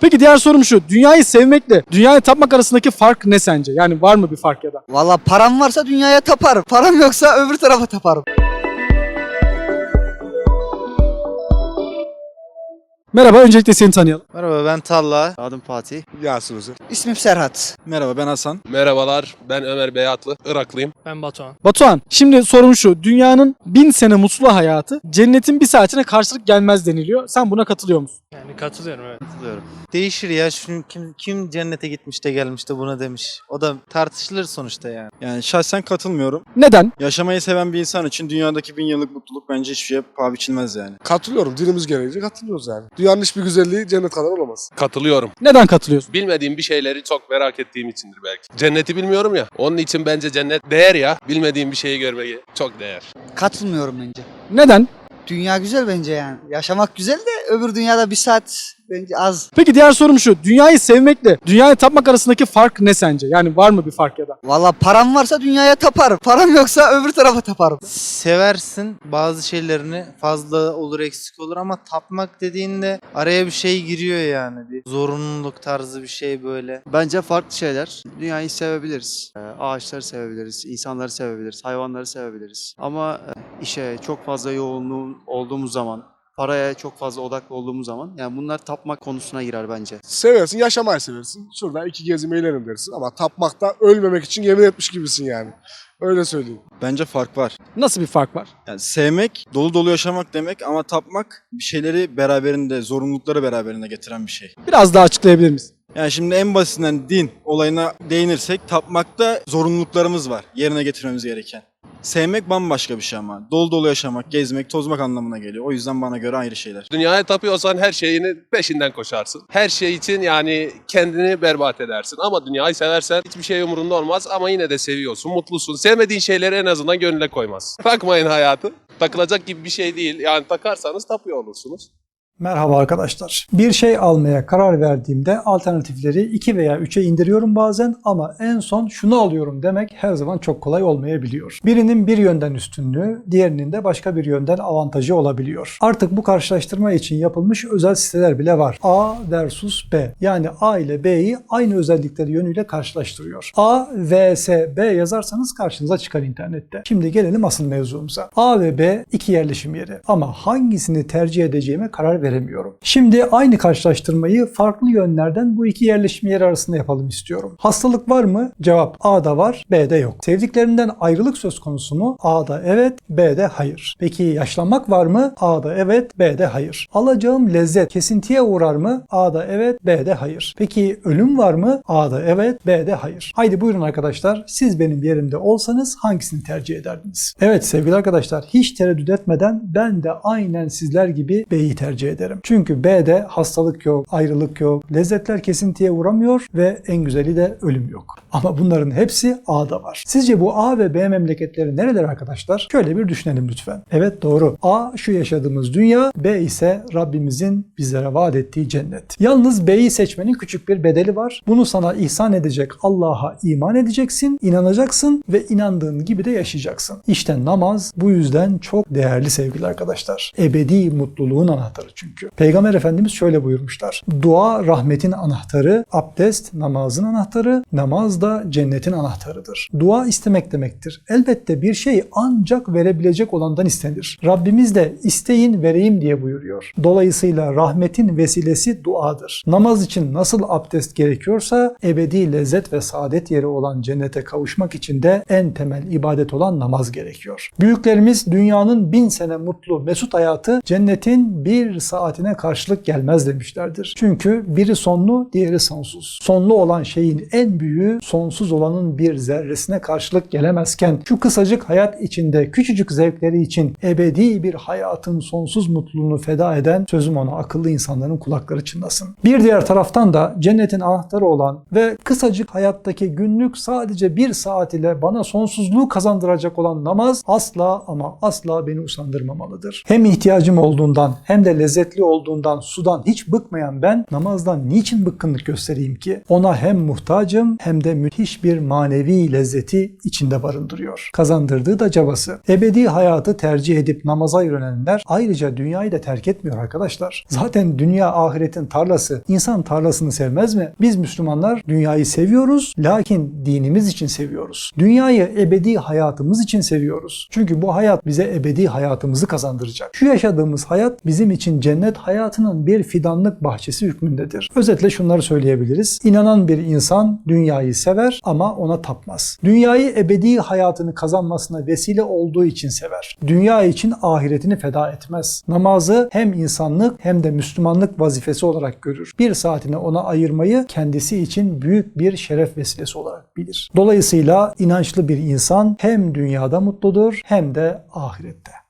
Peki diğer sorum şu. Dünyayı sevmekle dünyayı tapmak arasındaki fark ne sence? Yani var mı bir fark ya da? Valla param varsa dünyaya taparım. Param yoksa öbür tarafa taparım. Merhaba öncelikle seni tanıyalım. Merhaba ben Talla. Adım Fatih. Yasin Uzun. İsmim Serhat. Merhaba ben Hasan. Merhabalar, ben Ömer Beyatlı, Iraklıyım. Ben Batuhan. Batuhan şimdi sorum şu. Dünyanın bin sene mutlu hayatı cennetin bir saatine karşılık gelmez deniliyor. Sen buna katılıyor musun? Yani katılıyorum evet. Katılıyorum. Değişir ya. Şimdi kim, kim cennete gitmiş de gelmiş de buna demiş. O da tartışılır sonuçta yani. Yani şahsen katılmıyorum. Neden? Yaşamayı seven bir insan için dünyadaki bin yıllık mutluluk bence hiçbir şeye paha biçilmez yani. Katılıyorum. Dinimiz gereğince katılıyoruz yani. Dünyanın hiçbir güzelliği cennet kadar olamaz. Katılıyorum. Neden katılıyorsun? Bilmediğim bir şeyleri çok merak ettiğim içindir belki. Cenneti bilmiyorum ya. Onun için bence cennet değer ya. Bilmediğim bir şeyi görmeye çok değer. Katılmıyorum bence. Neden? Dünya güzel bence yani. Yaşamak güzel de öbür dünyada bir saat bence az. Peki diğer sorum şu. Dünyayı sevmekle dünyayı tapmak arasındaki fark ne sence? Yani var mı bir fark ya da? Valla param varsa dünyaya taparım. Param yoksa öbür tarafa taparım. Seversin bazı şeylerini fazla olur eksik olur ama tapmak dediğinde araya bir şey giriyor yani. Bir zorunluluk tarzı bir şey böyle. Bence farklı şeyler. Dünyayı sevebiliriz. Ee, Ağaçları sevebiliriz, insanları sevebiliriz, hayvanları sevebiliriz. Ama e, işe çok fazla yoğunluğun olduğumuz zaman, paraya çok fazla odaklı olduğumuz zaman yani bunlar tapmak konusuna girer bence. Seversin, yaşamayı seversin. Şurada iki gezim eğlenim dersin. Ama tapmakta ölmemek için yemin etmiş gibisin yani. Öyle söyleyeyim. Bence fark var. Nasıl bir fark var? Yani sevmek, dolu dolu yaşamak demek ama tapmak bir şeyleri beraberinde, zorunlulukları beraberinde getiren bir şey. Biraz daha açıklayabilir misin? Yani şimdi en basitinden din olayına değinirsek tapmakta zorunluluklarımız var yerine getirmemiz gereken. Sevmek bambaşka bir şey ama. Dolu dolu yaşamak, gezmek, tozmak anlamına geliyor. O yüzden bana göre ayrı şeyler. Dünyaya tapıyorsan her şeyini peşinden koşarsın. Her şey için yani kendini berbat edersin. Ama dünyayı seversen hiçbir şey umurunda olmaz ama yine de seviyorsun, mutlusun. Sevmediğin şeyleri en azından gönlüne koymaz. Takmayın hayatı. Takılacak gibi bir şey değil. Yani takarsanız tapıyor olursunuz. Merhaba arkadaşlar. Bir şey almaya karar verdiğimde alternatifleri 2 veya 3'e indiriyorum bazen ama en son şunu alıyorum demek her zaman çok kolay olmayabiliyor. Birinin bir yönden üstünlüğü, diğerinin de başka bir yönden avantajı olabiliyor. Artık bu karşılaştırma için yapılmış özel siteler bile var. A versus B. Yani A ile B'yi aynı özellikleri yönüyle karşılaştırıyor. A, vs B yazarsanız karşınıza çıkar internette. Şimdi gelelim asıl mevzumuza. A ve B iki yerleşim yeri ama hangisini tercih edeceğime karar veremiyorum. Şimdi aynı karşılaştırmayı farklı yönlerden bu iki yerleşim yeri arasında yapalım istiyorum. Hastalık var mı? Cevap A'da var, B'de yok. Sevdiklerinden ayrılık söz konusu mu? A'da evet, B'de hayır. Peki yaşlanmak var mı? A'da evet, B'de hayır. Alacağım lezzet kesintiye uğrar mı? A'da evet, B'de hayır. Peki ölüm var mı? A'da evet, B'de hayır. Haydi buyurun arkadaşlar. Siz benim yerimde olsanız hangisini tercih ederdiniz? Evet sevgili arkadaşlar hiç tereddüt etmeden ben de aynen sizler gibi B'yi tercih ederim. Çünkü B'de hastalık yok, ayrılık yok, lezzetler kesintiye uğramıyor ve en güzeli de ölüm yok. Ama bunların hepsi A'da var. Sizce bu A ve B memleketleri nereler arkadaşlar? Şöyle bir düşünelim lütfen. Evet doğru. A şu yaşadığımız dünya, B ise Rabbimizin bizlere vaat ettiği cennet. Yalnız B'yi seçmenin küçük bir bedeli var. Bunu sana ihsan edecek Allah'a iman edeceksin, inanacaksın ve inandığın gibi de yaşayacaksın. İşte namaz bu yüzden çok değerli sevgili arkadaşlar. Ebedi mutluluğun anahtarı çünkü. Peygamber Efendimiz şöyle buyurmuşlar. Dua rahmetin anahtarı, abdest namazın anahtarı, namaz da cennetin anahtarıdır. Dua istemek demektir. Elbette bir şey ancak verebilecek olandan istenir. Rabbimiz de isteyin vereyim diye buyuruyor. Dolayısıyla rahmetin vesilesi duadır. Namaz için nasıl abdest gerekiyorsa ebedi lezzet ve saadet yeri olan cennete kavuşmak için de en temel ibadet olan namaz gerekiyor. Büyüklerimiz dünyanın bin sene mutlu mesut hayatı cennetin bir saatine karşılık gelmez demişlerdir. Çünkü biri sonlu, diğeri sonsuz. Sonlu olan şeyin en büyüğü sonsuz olanın bir zerresine karşılık gelemezken şu kısacık hayat içinde küçücük zevkleri için ebedi bir hayatın sonsuz mutluluğunu feda eden sözüm ona akıllı insanların kulakları çınlasın. Bir diğer taraftan da cennetin anahtarı olan ve kısacık hayattaki günlük sadece bir saat ile bana sonsuzluğu kazandıracak olan namaz asla ama asla beni usandırmamalıdır. Hem ihtiyacım olduğundan hem de lezzet lezzetli olduğundan, sudan hiç bıkmayan ben namazdan niçin bıkkınlık göstereyim ki? Ona hem muhtacım hem de müthiş bir manevi lezzeti içinde barındırıyor. Kazandırdığı da cabası. Ebedi hayatı tercih edip namaza yönelenler ayrıca dünyayı da terk etmiyor arkadaşlar. Zaten dünya ahiretin tarlası. İnsan tarlasını sevmez mi? Biz Müslümanlar dünyayı seviyoruz lakin dinimiz için seviyoruz. Dünyayı ebedi hayatımız için seviyoruz. Çünkü bu hayat bize ebedi hayatımızı kazandıracak. Şu yaşadığımız hayat bizim için cennet hayatının bir fidanlık bahçesi hükmündedir. Özetle şunları söyleyebiliriz. İnanan bir insan dünyayı sever ama ona tapmaz. Dünyayı ebedi hayatını kazanmasına vesile olduğu için sever. Dünya için ahiretini feda etmez. Namazı hem insanlık hem de Müslümanlık vazifesi olarak görür. Bir saatini ona ayırmayı kendisi için büyük bir şeref vesilesi olarak bilir. Dolayısıyla inançlı bir insan hem dünyada mutludur hem de ahirette.